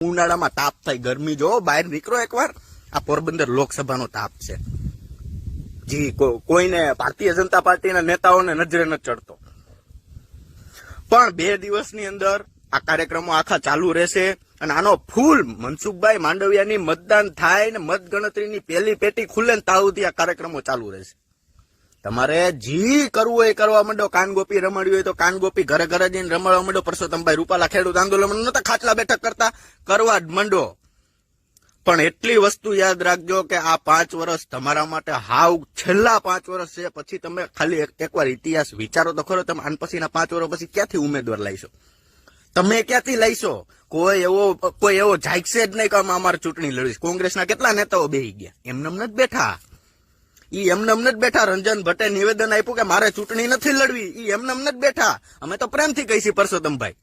ઉનાળામાં તાપ થાય, ગરમી જો, બહાર નીકળો એકવાર. આ પોરબંદર લોકસભાનો તાપ છે. જી કોઈને ભારતીય જનતા પાર્ટીના નેતાઓને નજરે ન ચડતો. પણ બે દિવસની અંદર આ કાર્યક્રમો આખા ચાલુ રહેશે અને આનો ફૂલ મનસુખભાઈ માંડવિયાની મતદાન થાય ને મત ગણતરીની પહેલી પેટી ખુલે ને ત્યાં આ કાર્યક્રમો ચાલુ રહેશે. તમારે જી કરવું એ કરવા માંડો. કાનગોપી રમાડ્યું હોય તો કાનગોપી ઘરે ઘરે જઈને રમાડવા માંડો. પરસોત્તમભાઈ રૂપાલા ખેડૂત આંદોલન નતા ખાટલા બેઠક કરતા. કરવા જ માંડો. પણ એટલી વસ્તુ યાદ રાખજો કે આ પાંચ વર્ષ તમારા માટે હાવ છેલ્લા પાંચ વર્ષ છે. પછી તમે ખાલી એક- એકવાર ઇતિહાસ વિચારો તો ખરો તમે. આન પછીના પાંચ વર્ષ પછી ક્યાંથી ઉમેદવાર લાઈશો તમે ક્યાંથી લાઈશો કોઈ એવો કોઈ એવો જાગશે જ નહીં કે અમે અમારે ચૂંટણી લડીશ. કોંગ્રેસના કેટલા નેતાઓ બેહી ગયા? એમને જ બેઠા. ઈ એમને અમને જ બેઠા. રંજન ભટ્ટે નિવેદન આપ્યું કે મારે ચૂંટણી નથી લડવી. ઈ એમને અમને જ બેઠા. અમે તો પ્રેમથી કહીશી પરસોત્તમભાઈ.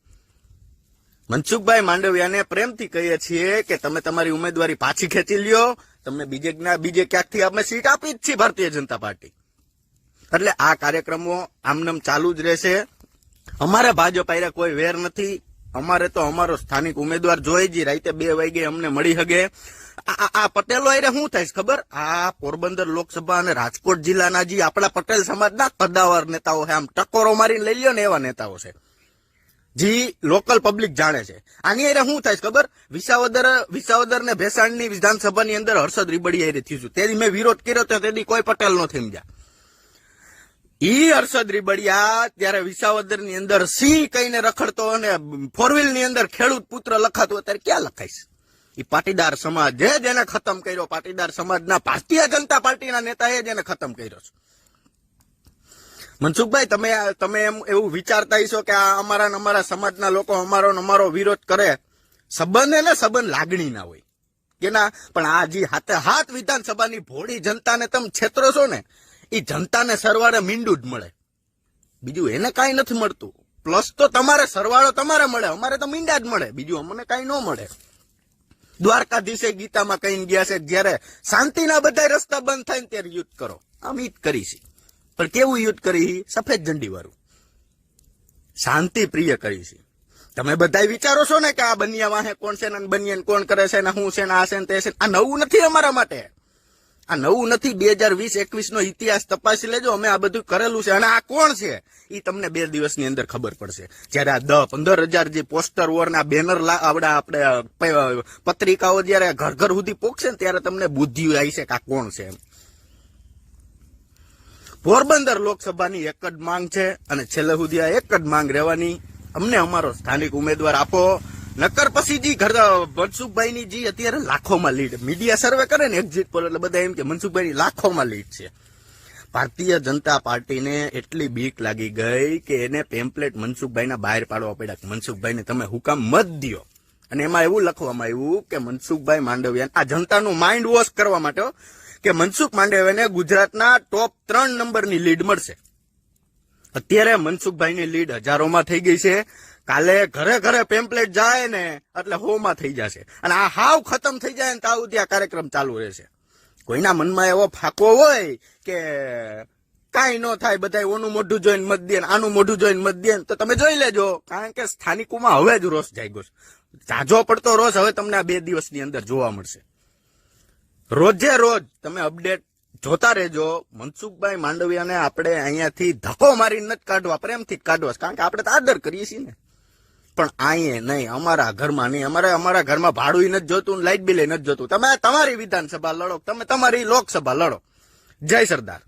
મનસુખભાઈ માંડવિયાને પ્રેમથી કહીએ છીએ કે તમે તમારી ઉમેદવારી પાછી ખેંચી લ્યો. તમને બીજે બીજે ક્યાંકથી અમે સીટ આપી જ છીએ ભારતીય જનતા પાર્ટી. એટલે આ કાર્યક્રમો આમનામ ચાલુ જ રહેશે. અમારે ભાજપ આરે કોઈ વેર નથી. અમારે તો અમારો સ્થાનિક ઉમેદવાર જોઈ જ રાતે બે વાગે અમને મળી હગે. આ- પટેલો આરે શું થાય ખબર? આ પોરબંદર લોકસભા અને રાજકોટ જિલ્લાના જે આપણા પટેલ સમાજના કદાવર નેતાઓ છે, આમ ટકોરો મારીને લઈ લ્યો ને એવા નેતાઓ છે. જી લોકલ પબ્લિક જાણે છે. આની અરે શું થાય ખબર? વિસાવદર વિસાવદર ને ભેસાણની વિધાનસભાની અંદર હર્ષદ રીબડી હારે થયું છે. તેથી મેં વિરોધ કર્યો તો તેથી કોઈ પટેલ નો થમજા ઈ હર્ષદ રીબડિયા ત્યારે વિસાવદરની અંદર સિંહ કહીને રખડતો અને ફોર વ્હીલની અંદર ખેડૂત પુત્ર લખાતો અત્યારે ક્યાં લખાઈશ? ઈ પાટીદાર સમાજ જે જેને ખતમ કર્યો. પાટીદાર સમાજના ભારતીય જનતા પાર્ટીના નેતા એ જેને ખતમ કર્યો છે. મનસુખભાઈ, તમે તમે એમ એવું વિચારતા હશો કે આ અમારા અમારા સમાજના લોકો અમારો અમારો વિરોધ કરે. સંબંધ ને સંબંધ લાગણી ના હોય. કે ના પણ આ જે હાથે હાથ વિધાનસભાની ભોળી જનતાને તમે છેતરો છો ને એ જનતાને સરવાળે મીંડું જ મળે. બીજું એને કાંઈ નથી મળતું. પ્લસ તો તમારે સરવાળો તમારે મળે. અમારે તો મીંડા જ મળે. બીજું અમને કાંઈ ન મળે. દ્વારકાધીશે ગીતામાં કહીને ગયા છે, જ્યારે શાંતિના બધા રસ્તા બંધ થાય ત્યારે યુદ્ધ કરો. આમ ઈ જ કરી છે. પણ કેવું યુદ્ધ કરી? સફેદ ઝંડી વાળું શાંતિ પ્રિય કરી છે. તમે બધા વિચારો છો ને કે આ બન્યા વાહે કોણ છે ને બનિયન કોણ કરે છે ને, હું છે ને, આ છે ને, તે છે આ નવું નથી અમારા માટે. આ નવું નથી બે હજાર વીસ એકવીસ નો ઇતિહાસ તપાસી લેજો, અમે આ બધું કરેલું છે. અને આ કોણ છે? એ તમને બે દિવસની અંદર ખબર પડશે. જ્યારે આ દસ પંદર હજાર જે પોસ્ટર વોરના બેનર આપડે આપણે પત્રિકાઓ જયારે ઘર ઘર સુધી પોકશે ને ત્યારે તમને બુદ્ધિ આવી છે કે આ કોણ છે એમ. પોરબંદર લોકસભાની એક જ માંગ છે અને છેલ્લે સુધી આ એક જ માંગ રહેવાની. અમને અમારો સ્થાનિક ઉમેદવાર આપો. નકર પછી જી ઘર મનસુખભાઈની જી અત્યારે લાખોમાં લીડ મીડિયા સર્વે કરે ને એક્ઝિટ પોલ એટલે બધા એમ કે મનસુખભાઈની લાખોમાં લીડ છે. ભારતીય જનતા પાર્ટીને એટલી બીક લાગી ગઈ કે એને પેમ્પલેટ મનસુખભાઈના બહાર પાડવા પડ્યા મનસુખભાઈને તમે હુકામ મત દ્યો. અને એમાં એવું લખવામાં આવ્યું કે મનસુખભાઈ માંડવિયા આ જનતાનું માઇન્ડ વોશ કરવા માટે કે મનસુખ માંડવિયાને ગુજરાતના ટોપ ત્રણ નંબરની લીડ મળશે. અત્યારે મનસુખભાઈની લીડ હજારોમાં થઈ ગઈ છે. કાલે ઘરે ઘરે પેમ્પલેટ જાય ને, એટલે હોમાં થઈ જશે. અને આ હાવ ખતમ થઈ જાય ને ત્યાં સુધી આ કાર્યક્રમ ચાલુ રહેશે. કોઈના મનમાં એવો ફાકો હોય કે કાંઈ ન થાય બધા ઓનું મોઢું જોઈને મત દે આનું મોઢું જોઈને મત દે તો તમે જોઈ લેજો. કારણ કે સ્થાનિકોમાં હવે જ રોષ જાગ્યો છે. ઝાઝો પડતો રોષ હવે તમને આ બે દિવસની અંદર જોવા મળશે. રોજે રોજ તમે અપડેટ જોતા રહેજો. મનસુખભાઈ માંડવિયાને આપણે અહીંયાથી ધક્કો મારીને નથી કાઢવા, પ્રેમથી જ કાઢવા કારણ કે આપણે તો આદર કરીએ છીએ ને. પણ અહીંયા નહીં, અમારા ઘરમાં નહીં. અમારે અમારા ઘરમાં ભાડું નથી જોતું લાઇટ બિલ નથી જોતું. તમે તમારી વિધાનસભા લડો તમે તમારી લોકસભા લડો. જય સરદાર.